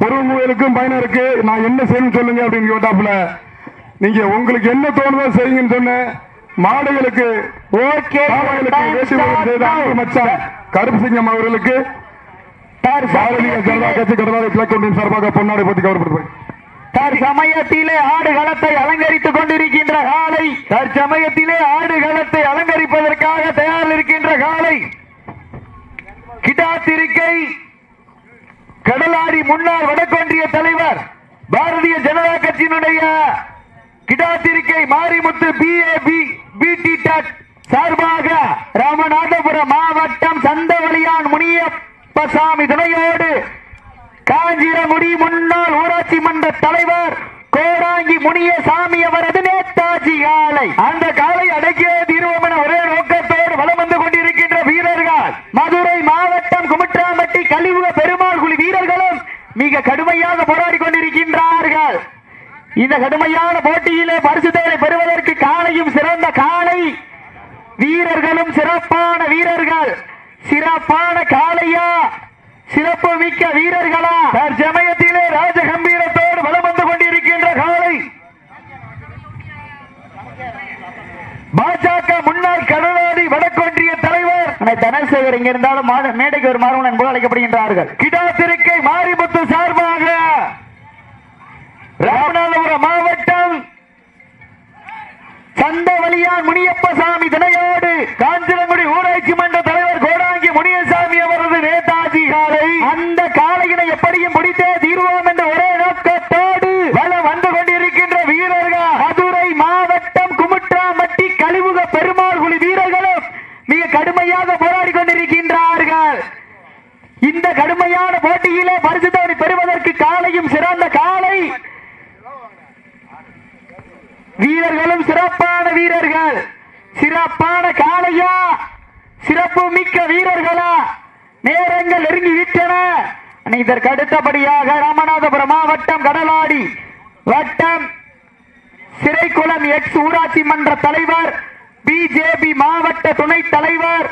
பொறுமைகளுக்கும் பயனருக்கு நான் என்ன செய்யணும் சொல்லுங்க அப்படின்னு கேட்டாப்புல நீங்க உங்களுக்கு என்ன தோணுதோ செய்யுங்கன்னு சொன்னேன். மாடுகளுக்கு கருப்பு சிங்கம் அவர்களுக்கு. பாரதிய ஜனதா கட்சி கடலாடி கிழக்கு ஒன்றியம் சார்பாக பொன்னாடை பற்றி கவர்ப்படுத்துவேன் தற்சமயத்திலே ஆடுகளத்தை அலங்கரித்துக் கொண்டிருக்கின்ற காலை. தற்சமயத்திலே ஆடுகளத்தை அலங்கரிப்பதற்காக தயார் இருக்கின்ற காலை. கிடாத்திருக்கை கடலாடி முன்னாள் வடக்கொன்றிய தலைவர் பாரதிய ஜனதா கட்சியினுடைய கிடாத்திருக்கை மாரிமுத்து பி பிடி டட் சார்பாக ராமநாதபுரம் மாவட்டம் சந்தவழியான் முனியப்பசாமி துணையோடு காஞ்சிரங்குடி முன்னாள் ஊராட்சி மன்ற தலைவர் கோடாங்கி முனியசாமி அவரது நேதாஜி காலை. அந்த காலை அடக்கிய தீர்வோம் என ஒரே நோக்கத்தோடு வலம் வந்து கொண்டிருக்கின்ற வீரர்கள் மதுரை மாவட்டம் குமுற்றாம்பட்டி கழிவுக பெருமாள் குழி மிக கடுமையாக போராடி கொண்டிருக்கின்றார்கள். இந்த கடுமையான போட்டியிலே பரிசு பெறுவதற்கு காலையும் சிறந்த காலை. வீரர்களும் சிறப்பான வீரர்கள். சிறப்பான காளையா? சிறப்பு மிக்க வீரர்களா? தற்சமயத்திலே ராஜகம்பீரத்தோடு வலம் வந்து கொண்டிருக்கின்ற காலை பாஜக முன்னாள் கடலாடி வடக்கொண்டு தலைவர் தனசேகர் இங்க இருந்தாலும் மேடைக்கு ஒரு மாறுவன் என்பது அழைக்கப்படுகின்றார்கள். கிடாத்திருக்கை மாரிமுத்து சார்பாக ராமநாதபுரம் மாவட்டம் சந்தவலியா முனியப்ப சாமி தினையோடு காஞ்சிரங்குடி ஊராட்சி மன்ற தலைவர் கோடாங்கி முனியசாமி அவரது நேதாஜி காலை அந்த காலையினை எப்படியும் முடித்தே தீர்வோம் என்ற ஒரே நோக்கத்தோடு வலம் வந்து கொண்டிருக்கின்ற வீரர்கள் மதுரை மாவட்டம் குமுற்றாம்பட்டி கழிவுக பெருமாள் குழி வீரர்களும் மிக கடுமையாக போராடி கொண்டிருக்கின்றார்கள் இந்த கடுமையான போட்டியிலே பரிசு பெறுவதற்கு காலையும் சிறந்த காலை. வீரர்களும் சிறப்பான வீரர்கள். சிறப்பான காளையா? சிறப்பு மிக்க வீரர்களா? நேரங்கள் நெருங்கி விட்டன. இதற்கு அடுத்தபடியாக ராமநாதபுரம் மாவட்டம் கடலாடி வட்டம். சிறைக்குளம் எக்ஸ் ஊராட்சி மன்ற தலைவர் பிஜேபி மாவட்ட துணைத் தலைவர்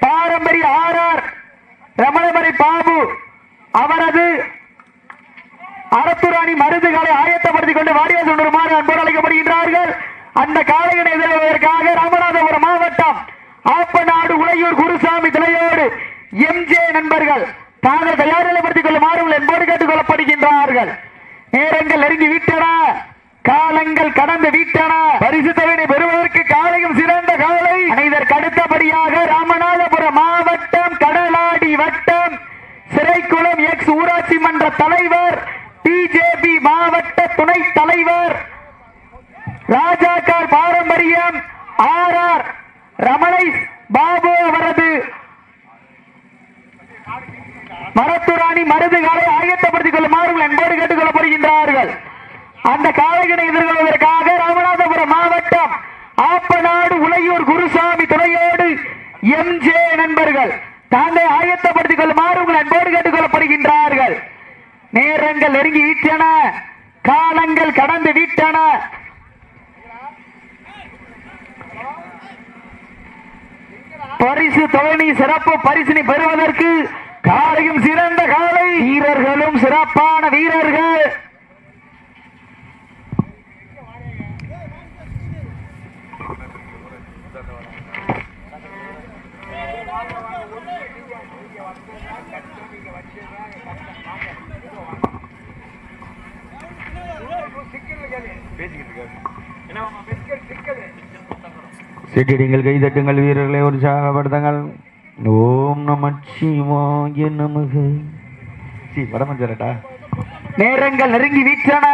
பாரம்பரிய ஆர்ஆர் ரமணமணி பாபு அவரது அரத்துராணி மருந்துகளை ஆயத்தப்படுத்திக் கொண்டு வாரியாசு சொன்னருமாறு அன்போடு அழைக்கப்படுகின்றார்கள். அந்த காலையினை எதிர்கொள்வதற்காக ராமநாதபுரம் மாவட்டம் ஆப்பநாடு உளையூர் குருசாமி தலையோடு எம்ஜே நண்பர்கள் தாங்கள் தயார் நிலைப்படுத்திக் கொள்ளுமாறு என்போடு கேட்டுக் கொள்ளப்படுகின்றார்கள் நேரங்கள் நெருங்கி விட்டன. காலங்கள் கடந்து விட்டன. பரிசு பெறுவதற்கு காலையும் சிறந்த காலை இதற்கு அடுத்தபடியாக ராமநாதபுரம் மாவட்டம் வட்டம். சிறைக்குளம் எக்ஸ் ஊராட்சி மன்ற தலைவர் பிஜேபி மாவட்ட துணை தலைவர். ராஜாக்கார் பாரம்பரியம் ஆர் ஆர் ரமணேஷ் பாபு அவரது. மரத்துராணி மருதுகளை ஆயத்தப்படுத்திக் கொள்ளுமாறு என்போடு கேட்டுக் கொள்ளப்படுகின்றார்கள் அந்த காளைகளை எதிர்கொள்வதற்காக ராமநாதபுரம் மாவட்டம் ஆப்பநாடு உளையூர் குருசாமி துணையோடு எம்ஜே நண்பர்கள். தாங்கள் ஆயத்தப்படுத்திக் கொள்ளுமாறு உங்கள் அன்போடு கேட்டுக் கொள்ளப்படுகின்றார்கள் நேரங்கள் நெருங்கி ஈட்டன காலங்கள் கடந்து விட்டன. பரிசு தொகையை சிறப்பு பரிசினை பெறுவதற்கு காலையும் சிறந்த காலை. வீரர்களும் சிறப்பான வீரர்கள். சிட்டிடிங்கள் கைதட்டுங்கள் வீரர்களை உற்சாகப்படுத்துங்கள் ஓம் நம சிவாய நமக. சி வடமஞ்சரட்டா நேரங்கள் நெருங்கி விட்டன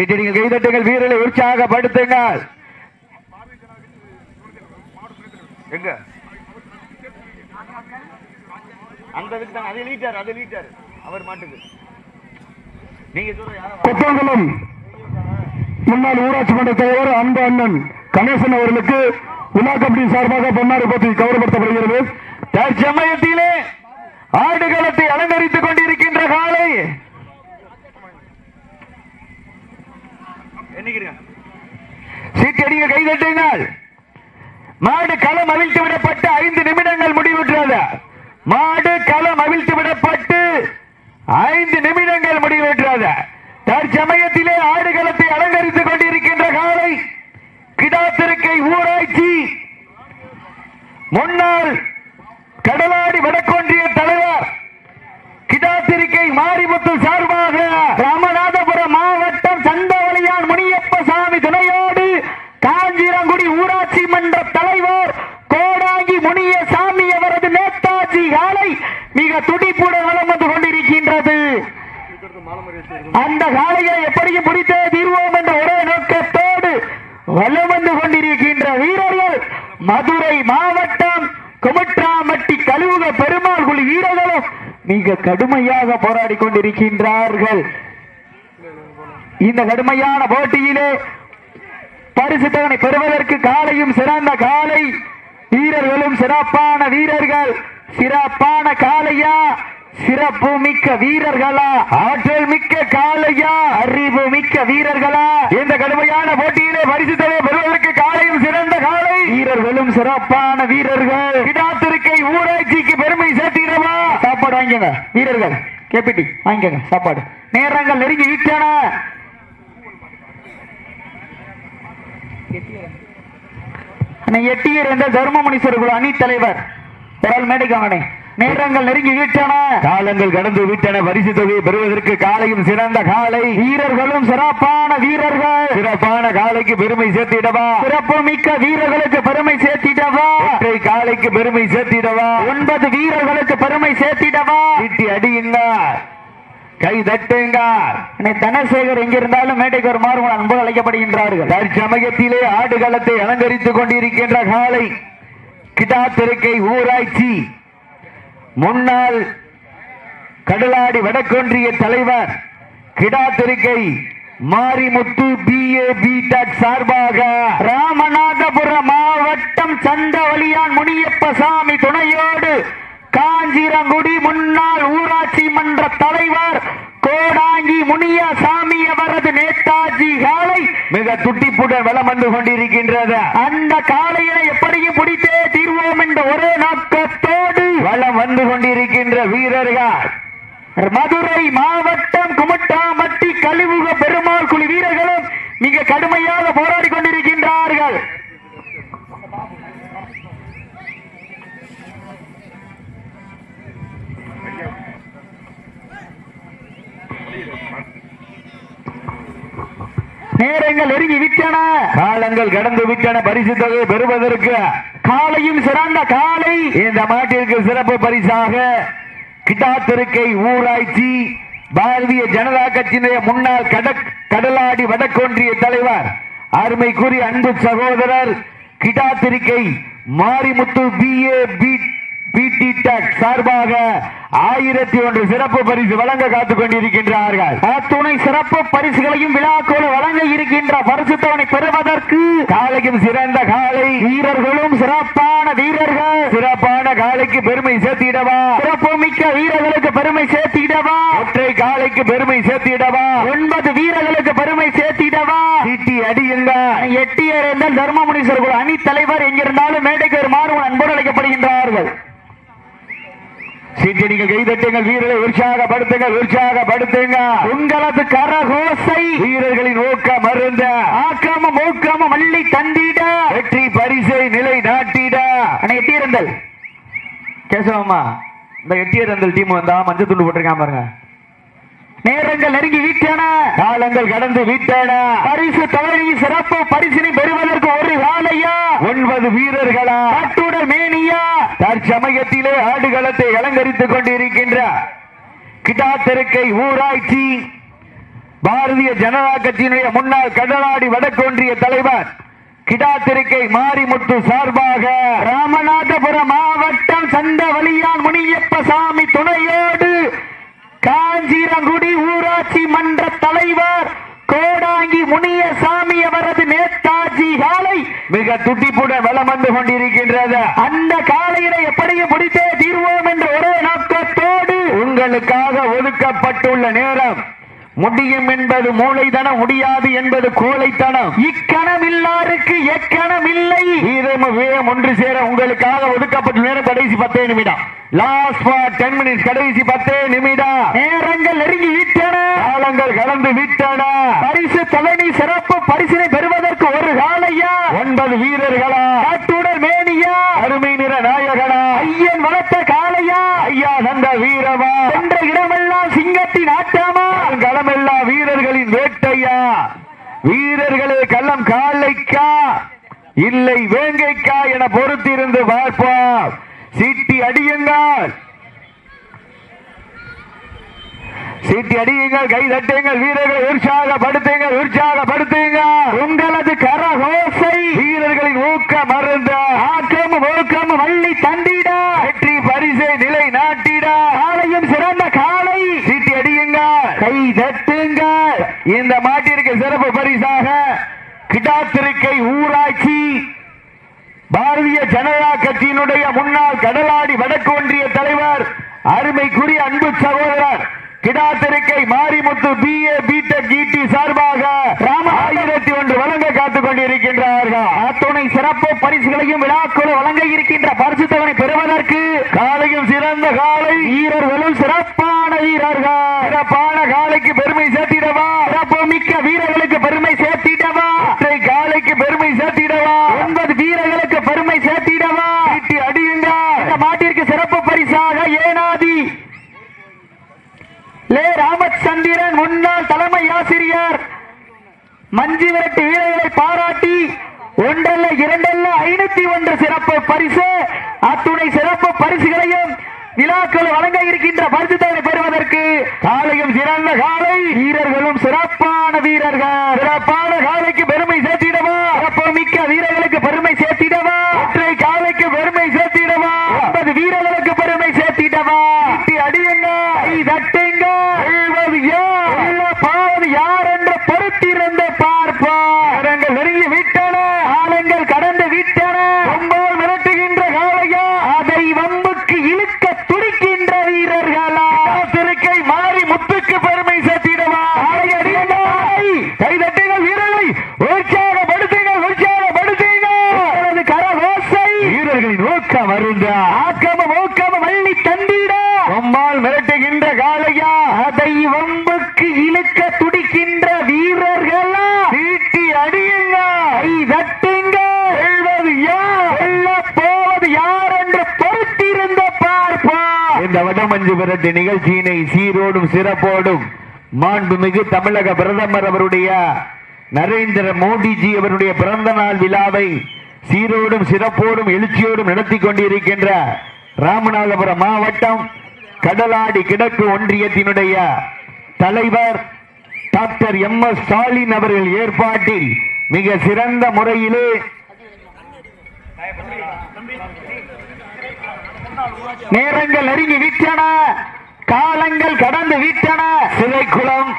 சிட்டிடிங்கள் கைதட்டுங்கள் வீரர்களை உற்சாகப்படுத்துங்கள். எங்க? அந்த இதுக்கு அதை லீட்டார் அதை லீட்டார் அவர் மாட்டுக்கு. நீங்க சொல்ற யாரும் கொத்தங்குளம் முன்னாள் ஊராட்சி மன்ற தலைவர் அன்பு அண்ணன் கணேசன் அவர்களுக்கு விழா கமிட்டி சார்பாக பொன்னாடை பற்றி கௌரவப்படுத்தப்படுகிறது. தற்சமயத்திலே சீட்டடிகள் கை தட்டினால் மாடு களம் அவிழ்த்து விடப்பட்டு ஐந்து நிமிடங்கள் முடிவுற்றது. மாடு களம் அவிழ்த்து விடப்பட்டு ஐந்து நிமிடங்கள் முடிவுற்றது. தற்சமயத்திலே ஆடு களத்தை அலங்கரித்துக் கொண்டிருக்கின்ற காலை கிடாத்திருக்கை ஊராட்சி முன்னாள் கடலாடி வடக்கொன்றிய தலைவர் கிடாத்திருக்கை மாரிமுத்து மாவட்டம் குமட்ராமட்டி கழுவுக பெருமாள் குழி வீரர்களும் மிக கடுமையாக போராடி கொண்டிருக்கின்றார்கள். இந்த கடுமையான போட்டியிலே பரிசு தவணை பெறுவதற்கு காலையும் சிறந்த காலை. வீரர்களும் சிறப்பான வீரர்கள். சிறப்பான காளையா சிறப்பு மிக்க வீரர்களா? ஆற்றல் மிக்க காளையா? அறிவு மிக்க வீரர்களா? இந்த கடுமையான போட்டியிலே பரிசு தவணை பெறுவதற்கு காலையும் சிறந்த காலை வீரர்களும் சிறப்பான வீரர்கள். விடாத்திருக்கை ஊராட்சிக்கு பெருமை சேர்த்திடவா சாப்பாடு வாங்கிங்க வீரர்கள் கேபிடி வாங்கிங்க சாப்பாடு. நேரங்கள் நெருங்கி விட்டன. எட்டியர் என்ற தர்ம மனுஷர்கள் அணி தலைவர் பெறால் மேடைக்காங்கனே நேரங்கள் நெருங்கி விட்டன. காலங்கள் கடந்து விட்டன. பரிசு தொகையை பெறுவதற்கு காலையும் சிறந்த காலை. வீரர்களும் சிறப்பான வீரர்கள். சிறப்பான காலைக்கு பெருமை சேர்த்திடவா? சிறப்பு மிக்க வீரர்களுக்கு பெருமை சேர்த்திடவா? ஒற்றை காலைக்கு பெருமை சேர்த்திடவா? ஒன்பது வீரர்களுக்கு பெருமை சேர்த்திடவா? இட்டி அடியுங்கள் கை தட்டுங்க தனசேகர் எங்க இருந்தாலும் மேடைக்கு ஒரு மாறுவன் அன்பு அழைக்கப்படுகின்றார்கள். தற்சமயத்திலே ஆடுகளத்தை அலங்கரித்துக் கொண்டிருக்கின்ற காலை. கிடாத்திருக்கை ஊராட்சி. முன்னாள் கடலாடி வடக்கொன்றிய தலைவர் கிடாத்திருக்கை மாரிமுத்து பிஏ பி சார்பாக ராமநாதபுரம் மாவட்டம் சந்தவழியான் முனியப்ப சாமி துணையோடு காஞ்சிரங்குடி முன்னாள் ஊராட்சி மன்ற தலைவர் கோடாங்கி முனிய சாமி அவரது நேதாஜி காலை மிக துட்டிப்புடன் வலம் வந்து கொண்டிருக்கின்றது. அந்த காலையினை எப்படியும் பிடித்தே தீர்வோம் என்ற ஒரே நோக்கத்தோடு வலம் வந்து கொண்டிருக்கின்ற வீரர்கள். மதுரை மாவட்டம் குமட்டாமட்டி கழிவுக பெருமாள் குழு வீரர்களும் மிக கடுமையாக போராடி கொண்டிருக்கின்றார்கள். நேரங்கள் நெருங்கி விட்டன. காலங்கள் கடந்து விட்டன பரிசு தொகை பெறுவதற்கு. காலையும் சிறந்த காலை. இந்த மாட்டிற்கு சிறப்பு பரிசாக கிட்டாத்திருக்கை ஊராட்சி பாரதிய ஜனதா கட்சியினுடைய முன்னாள் கடலாடி வடக்கொன்றிய தலைவர் அருமைக்குரிய அன்பு சகோதரர் Kidathirukkai Marimuthu BA B BD tech சார்பாக ஆயிரத்தி ஒன்று சிறப்பு பரிசு வழங்க காத்துக் கொண்டிருக்கின்றார்கள் துணை சிறப்பு பரிசுகளையும் விழாக்கோடு வழங்க இருக்கின்ற பரிசுத்தவனை பெறுவதற்கு காலையும் சிறந்த காலை வீரர்களும் சிறப்பான வீரர்கள். சிறப்பான காலைக்கு பெருமை சேர்த்திடவா? சிறப்பு மிக்க வீரர்களுக்கு பெருமை சேர்த்திடவா? ஒற்றை காலைக்கு பெருமை சேர்த்திடவா? ஒன்பது வீரர்களுக்கு பெருமை சேர்த்திடவா? சீட்டி அடியுங்க. எட்டியர் என்ற தர்மமுனீஸ்வரர் குழு அணி தலைவர் எங்கிருந்தாலும் மேடைக்கு ஒரு மாறுவன் அன்போடு அழைக்கப்படுகின்றார்கள். சீட்டடிகள் கைதட்டுங்கள் வீரரை உற்சாகப்படுத்துங்கள் உற்சாகப்படுத்துங்க. உங்களது கரகோசை வீரர்களின் ஊக்க மருந்த ஆக்கிரமம் ஊக்கமும் அள்ளி தந்திட. வெற்றி பரிசை நிலை நாட்டிட. அண்ணா கேசவம்மா இந்த எட்டியரந்தல் டீம் வந்தா மஞ்சள் துண்டு போட்டிருக்கான் பாருங்க. நேரங்கள் நெருங்கி விட்டன. காலங்கள் கடந்து விட்டன. பரிசு தவறி சிறப்பு பரிசினை பெறுவதற்கு ஒரு வேலையா? ஒன்பது வீரர்களா? கட்டுடல் மேனியா? தற்சமயத்திலே ஆடுகளத்தை அலங்கரித்துக் கொண்டிருக்கின்ற கிட்டாத்தெருக்கை ஊராட்சி பாரதிய ஜனதா கட்சியினுடைய முன்னாள் கடலாடி வடக்கொன்றிய தலைவர் கிடாத்திருக்கை மாரிமுத்து சார்பாக ராமநாதபுரம் மாவட்டம் சந்தவளியான் முனியப்ப சாமி துணையோடு காஞ்சிரங்குடி ஊராட்சி மன்ற தலைவர் கோடாங்கி முனியசாமி அவரது நேதாஜி காலை மிக துடிப்புடன் வலம் வந்து கொண்டிருக்கின்றது. அந்த காலையினை எப்படியும் முடித்தே தீர்வோம் என்ற ஒரே நோக்கத்தோடு உங்களுக்காக ஒதுக்கப்பட்டுள்ள நேரம் முடியும் என்பது மூளைத்தனம் முடியாது என்பது கோழைத்தனம். இக்கணம் இல்லாருக்கு எக்கணம் இல்லை வீரம் வீரம் ஒன்று சேர உங்களுக்காக ஒதுக்கப்பட்ட நேரம் கடைசி பத்தே நிமிடம். லாஸ்ட் ஃபார் டென் மினிட்ஸ் கடைசி பத்தே நிமிடம். நேரங்கள் நெருங்கி விட்டன. காலங்கள் கடந்து விட்டன. பரிசு தலைமை சிறப்பு பரிசினை பெறுவதற்கு ஒரு காலையா? ஒன்பது வீரர்களா? காட்டுடல் மேனியா? அருமை நிற நாயகனா? ஐயன் வளர்த்த காளையா ஐயா தந்த வீரமா என்ற இடமெல்லாம் சிங்கத்தின் ஆட்டாமா? களமெல்லாம் வீரர்களின் வேட்டையா? வீரர்களே களம் காலைக்கா? இல்லை வேங்கைக்கா என பொறுத்திருந்து பார்ப்போம் சீட்டி அடியுங்கள். சீட்டி அடியுங்கள் கை தட்டுங்கள் வீரர்களை உற்சாகப்படுத்துங்கள் உற்சாகப்படுத்துங்கள். உங்களது கரகோசை. வீரர்களின் ஊக்க மருந்த. ஆக்கம் ஊக்கம் வள்ளி தண்டிட வெற்றி பரிசை நிலை நாட்டிட காலையும் சிறந்த காலை சீட்டி அடியுங்கள் கை தட்டுங்கள் இந்த மாட்டிற்கு சிறப்பு பரிசாக கிடாத்திருக்கை ஊராட்சி பாரதிய ஜனதா கட்சியினுடைய முன்னாள் கடலாடி வடக்கு ஒன்றிய தலைவர் அருமைக்குரிய அன்பு சகோதரர் Kidathirukkai Marimuthu B A BTech GD சார்பாக காத்துக் கொண்டிருக்கின்றார்கள். அத்துணை சிறப்பு பரிசுகளையும் விழாக்குழு வழங்க இருக்கின்ற பரிசு தொகை பெறுவதற்கு காலையும் சிறந்த காலை. வீரர்களும் சிறப்பான வீரர்கள். சிறப்பான காலைக்கு பெருமை சேர்த்திடவா சிறப்பு மிக்க வீரர்களுக்கு பெருமை சேர்த்திடவா ஒற்றை காலைக்கு பெருமை சேர்த்திடவா ஒன்பது வீரர்களுக்கு பெருமை சேர்த்திடவா சீட்டி அடியுங்க இந்த மாட்டிற்கு சிறப்பு பரிசாக ஏனாதி லே ராமச்சந்திரன் முன்னாள் தலைமை ஆசிரியர் மஞ்சி விரட்டு வீரர்களை பாராட்டி ஒன்றல்ல இரண்டல்ல ஐநூத்தி ஒன்று சிறப்பு பரிசு. அத்துணை சிறப்பு பரிசுகளையும் விழாக்கள் வழங்க இருக்கின்ற பரிசு தொகை பெறுவதற்கு காலையும் சிறந்த காலை. வீரர்களும் சிறப்பான வீரர்கள். சிறப்பான காலை பெருமை சேர்த்திடவா சிறப்பு மிக்க வீரர்களுக்கு பெருமை சேர்த்திடவா ஒற்றை காலைக்கு பெருமை சேர்த்திடவா ஒன்பது வீரர்களுக்கு பெருமை சேர்த்திடவா இட்டி அடியுங்க கை தட்டுங்க வெல்வது யார் வெல்ல பாவது யார் என்று பொறுத்திருந்து பார்ப்போம் கரங்கள் நெருங்கி விட்டன காலங்கள் கடந்து விட்டன ரொம்பவும் மிரட்டுகின்ற காலையா அதை வம்புக்கு இழுக்க துடிக்கின்ற வீரர்களா திருக்கை மாறி முத்துக்கு பெருமை சேர்த்திடவா காலை அடியுங்கள் கை தட்டுங்கள் வீரர்களை உற்சாகப்படுத்துங்கள் உற்சாகப்படுத்துங்கள் எனது கரகோசை வீரர்களின் ஊக்கம் அருந்த ஆக்கமும் ஊக்கமும் வள்ளி தந்திட ரொம்பால் மிரட்டுகின்ற காளையா அதை வம்புக்கு இழுக்க துடிக்கின்ற வீரர்களா சீட்டி அடியுங்க கை தட்டுங்க வெல்வது யார் வெல்ல போவது யார் என்று பொறுத்திருந்த பார்ப்போம் இந்த வடமஞ்சு விரட்டு நிகழ்ச்சியினை சீரோடும் சிறப்போடும் மாண்புமிகு தமிழக பிரதமர் அவருடைய நரேந்திர மோடிஜி அவருடைய பிறந்த நாள் விழாவை சீரோடும் சிறப்போடும் எழுச்சியோடும் நடத்தி கொண்டிருக்கின்ற ராமநாதபுரம் மாவட்டம் கடலாடி கிழக்கு ஒன்றியத்தினுடைய தலைவர் டாக்டர் எம். எஸ். ஸ்டாலின் அவர்கள் ஏற்பாட்டில் மிக சிறந்த முறையிலே நேரங்கள் நெருங்கி விட்டன காலங்கள் கடந்து விட்டன சிலைக்குளம்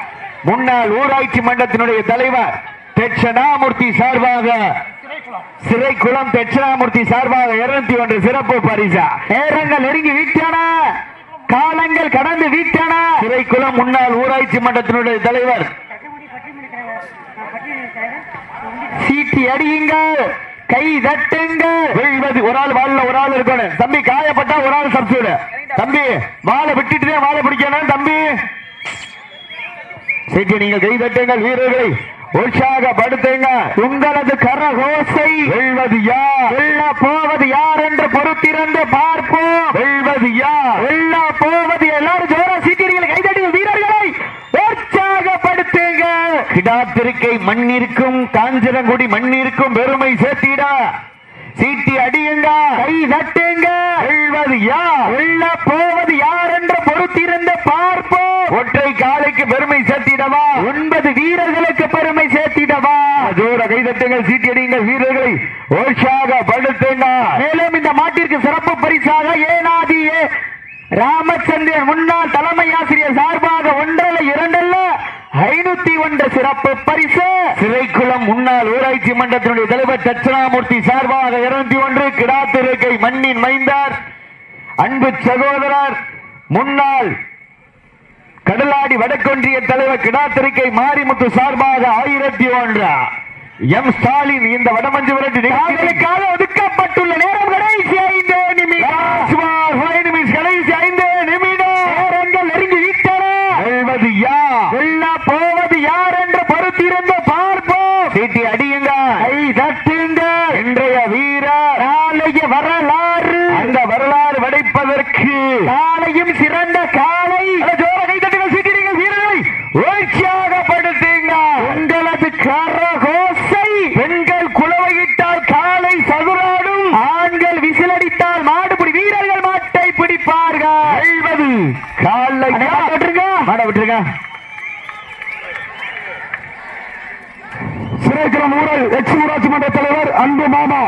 முன்னாள் ஊராட்சி மன்றத்தினுடைய தலைவர் தட்சணாமூர்த்தி சார்பாக சிறைக்குளம் தட்சிணாமூர்த்தி சார்பாக இருநூத்தி ஒன்று சிறப்பு பரிசா. நேரங்கள் நெருங்கி விட்டன காலங்கள் கடந்து விட்டன சிறைக்குளம் முன்னாள் ஊராட்சி மன்றத்தினுடைய தலைவர். சீட்டி அடியுங்கள். கை தட்டுங்கள் வெல்வது ஒரு ஆள் வாழ ஒரு ஆள் இருக்கணும். தம்பி காயப்பட்டா ஒரு ஆள் சப்சூடு தம்பி வாழை விட்டுட்டு வாழை பிடிக்கணும் தம்பி. சீட்டி நீங்கள் கை தட்டுங்கள் வீரர்களை. உற்சாகப்படுத்துங்க. உங்களது கரகோசை. வெல்வது யார்? வெல்ல போவது யார் என்று பொறுத்திருந்து பார்ப்போம். வெல்வது யார்? வெல்ல போவது எல்லாரும் ஜோரா சீட்டிகளை கைதட்டி வீரர்களை உற்சாகப்படுத்துங்க கிடாத்திருக்கை மண்ணிற்கும் காஞ்சிரங்குடி மண்ணிற்கும் பெருமை சேர்த்திட. சீட்டி அடியுங்க. கை தட்டுங்க. வெல்வது யார்? வெல்ல போவது யார் என்று பொறுத்திருந்த பார்ப்போம். ஒற்றை காலைக்கு பெருமை சேர்த்திடவா? ஒன்பது வீரர்களுக்கு பெருமை சேர்த்திடவா? ஜோர கைதட்டுங்கள் சீட்டி அடியுங்க. வீரர்களை உற்சாகப்படுத்துங்க மேலும் இந்த மாட்டிற்கு சிறப்பு பரிசாக ஏனாதியே ராமச்சந்திரன் முன்னாள் தலைமை ஆசிரியர் சார்பாக ஒன்றல்ல இரண்டல்ல ஐநூத்தி ஒன்று சிறப்பு பரிசு. சிறைக்குளம் முன்னாள் ஊராட்சி மன்றத்தினுடைய தலைவர் தட்சிணாமூர்த்தி சார்பாக இருநூத்தி ஒன்று கிடாத்திருக்கை மண்ணின் மைந்தார் அன்பு சகோதரர் முன்னாள் கடலாடி வடக்கொன்றிய தலைவர் கிடாத்திரிக்கை மாரிமுத்து சார்பாக ஆயிரத்தி ஒன்றா. எம் ஸ்டாலின் இந்த வடமஞ்சு விரட்டு நிகழ்ச்சிகளுக்காக ஒதுக்கப்பட்டுள்ள நேரம் கடைசி ஐந்து நிமிடம் கடைசி ஐந்து நிமிடம் நேரங்கள் நெருங்கி விட்டன வெல்வது யார் வெல்ல போவது யார் என்று பொறுத்திருந்து பார்ப்போம் சீட்டி அடியுங்க கை தட்டுங்க இன்றைய வீரர் நாளைய வரலாறு அந்த வரலாறு படைப்பதற்கு காலையும் சிறந்த காலை. ஜோர கை தட்டுங்கள் சீட்டிடுங்கள் வீரர்களை உற்சாகப்படுத்துங்க உங்களது கரகோசை. பெண்கள் குளவையிட்டால் காலை சதுராடும். ஆண்கள் விசிலடித்தால் மாடுபிடி வீரர்கள் மாட்டை பிடிப்பார்கள். காலை விட்டுருங்க. மாட விட்டுருங்க. சிறைக்குளம் ஊரல் எக்ஸ் ஊராட்சி மன்ற தலைவர் அன்பு மாமா.